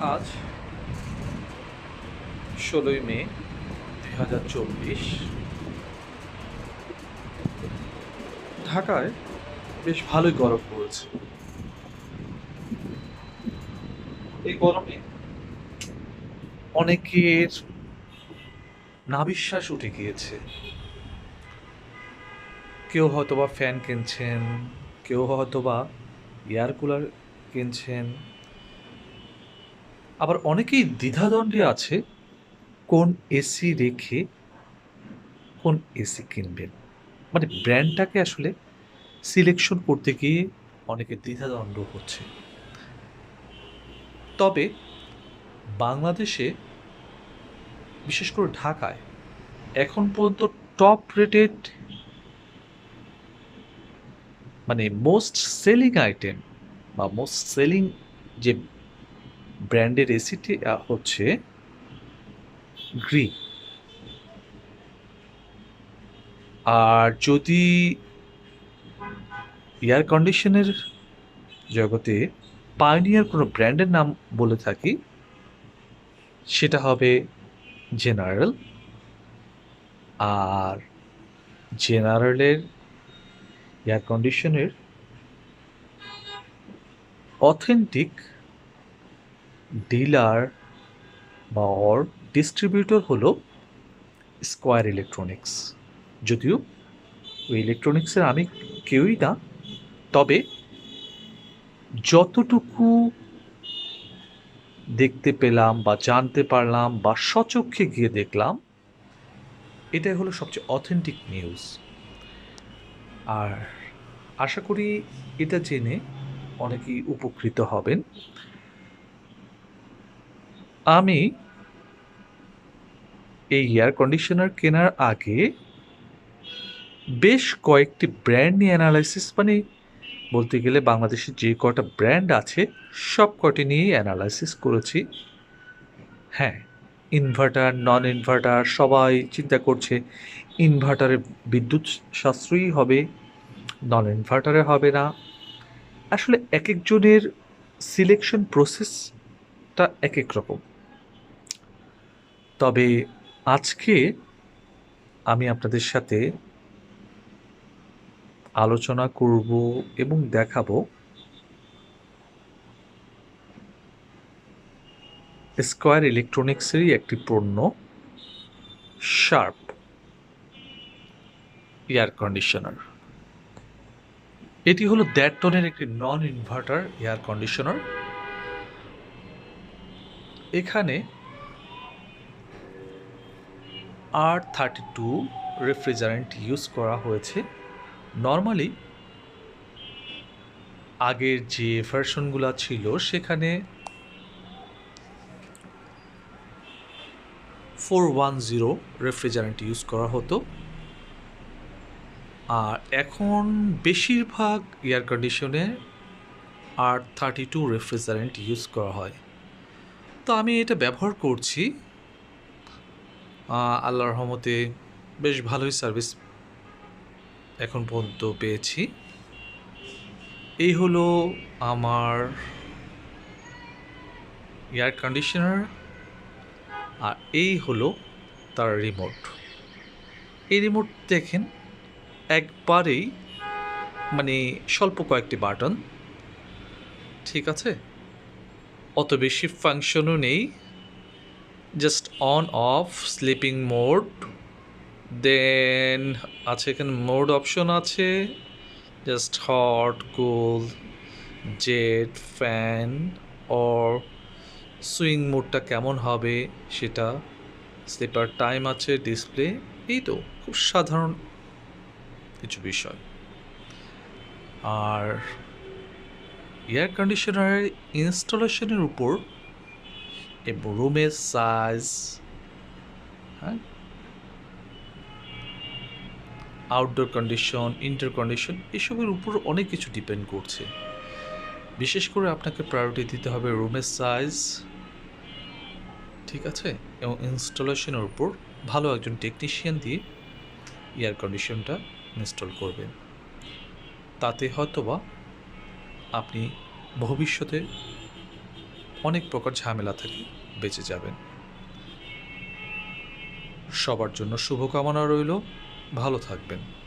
আজ ষোলোই মে দুই হাজার চব্বিশ। ঢাকায় বেশ ভালোই গরম পড়েছে। এই গরমে অনেকের নাবিশ্বাস উঠে গিয়েছে। কেউ হয়তোবা ফ্যান কিনছেন, কেউ হয়তোবা এয়ার কুলার কিনছেন আবার অনেকেই দ্বিধাদ্বন্দ্বে আছে কোন এসি রেখে কোন এসি কিনবেন। মানে ব্র্যান্ডটাকে আসলে সিলেকশন করতে গিয়ে অনেকের দ্বিধাদ্বন্দ্ব হচ্ছে। তবে বাংলাদেশে, বিশেষ করে ঢাকায়, এখন পর্যন্ত টপ রেটেড মানে মোস্ট সেলিং আইটেম বা মোস্ট সেলিং যে ব্র্যান্ডের এসিটি হচ্ছে গ্রি আর যদি এয়ার কন্ডিশনের জগতে পাইনিয়ার কোনো ব্র্যান্ডের নাম বলে থাকি, সেটা হবে জেনারেল। আর জেনারেলের এয়ার কন্ডিশনের অথেন্টিক ডিলার বা অর ডিস্ট্রিবিউটর হলো স্কোয়ার ইলেকট্রনিক্স। যদিও ওই ইলেকট্রনিক্সের আমি কেউই না, তবে যতটুকু দেখতে পেলাম বা জানতে পারলাম বা সচক্ষে গিয়ে দেখলাম, এটাই হলো সবচেয়ে অথেন্টিক নিউজ আর আশা করি এটা জেনে অনেকেই উপকৃত হবেন। আমি এই এয়ার কন্ডিশনার কেনার আগে বেশ কয়েকটি ব্র্যান্ড নিয়ে অ্যানালাইসিস মানে বলতে গেলে বাংলাদেশে যে কটা ব্র্যান্ড আছে সব কটি নিয়েই অ্যানালাইসিস করেছি। হ্যাঁ ইনভার্টার নন ইনভার্টার সবাই চিন্তা করছে ইনভার্টারে বিদ্যুৎ সাশ্রয়ী হবে নন ইনভার্টারে হবে না। আসলে এক একজনের সিলেকশন প্রসেসটা এক এক রকম। তবে আজকে আমি আপনাদের সাথে আলোচনা করব এবং দেখাবো স্কোয়ার ইলেকট্রনিক্সেরই একটি পণ্য, শার্প এয়ার কন্ডিশনার। এটি হলো দেড় টনের একটি নন ইনভার্টার এয়ার কন্ডিশনার। এখানে R thirty two refrigerant use করা হয়েছে। নর্মালি আগের যে ভার্সনগুলো ছিল, সেখানে four one zero refrigerant use করা হতো। আর এখন বেশিরভাগ এয়ার কন্ডিশনে R thirty two refrigerant use করা হয়। তো আমি এটা ব্যবহার করছি। আল্লাহর রহমতে বেশ ভালোই সার্ভিস এখন পর্যন্ত পেয়েছি। এই হলো আমার এয়ার কন্ডিশনার আর এই হলো তার রিমোট এই রিমোট দেখেন, একবারেই মানে স্বল্প কয়েকটি বাটন ঠিক আছে? অত বেশি ফাংশনও নেই। Just on off sleeping mode then আছে এখানে মোড অপশন আছে। Just hot cool jet fan or swing মোডটা কেমন হবে সেটা স্লিপার টাইম আছে ডিসপ্লে এই তো, খুব সাধারণ কিছু বিষয়। আর এয়ার কন্ডিশনারের ইনস্টলেশনের উপর এবং রুমের সাইজ হ্যাঁ? আউটডোর কন্ডিশন ইনডোর কন্ডিশন এসবের উপর অনেক কিছু ডিপেন্ড করছে। বিশেষ করে আপনাকে প্রায়োরিটি দিতে হবে রুমের সাইজ ঠিক আছে? এবং ইনস্টলেশনের উপর ভালো একজন টেকনিশিয়ান দিয়ে এয়ার কন্ডিশনটা ইনস্টল করবেন। তাতে হয়তোবা আপনি ভবিষ্যতে অনেক প্রকার ঝামেলা থেকে বেঁচে যাবেন। সবার জন্য শুভকামনা রইল। ভালো থাকবেন।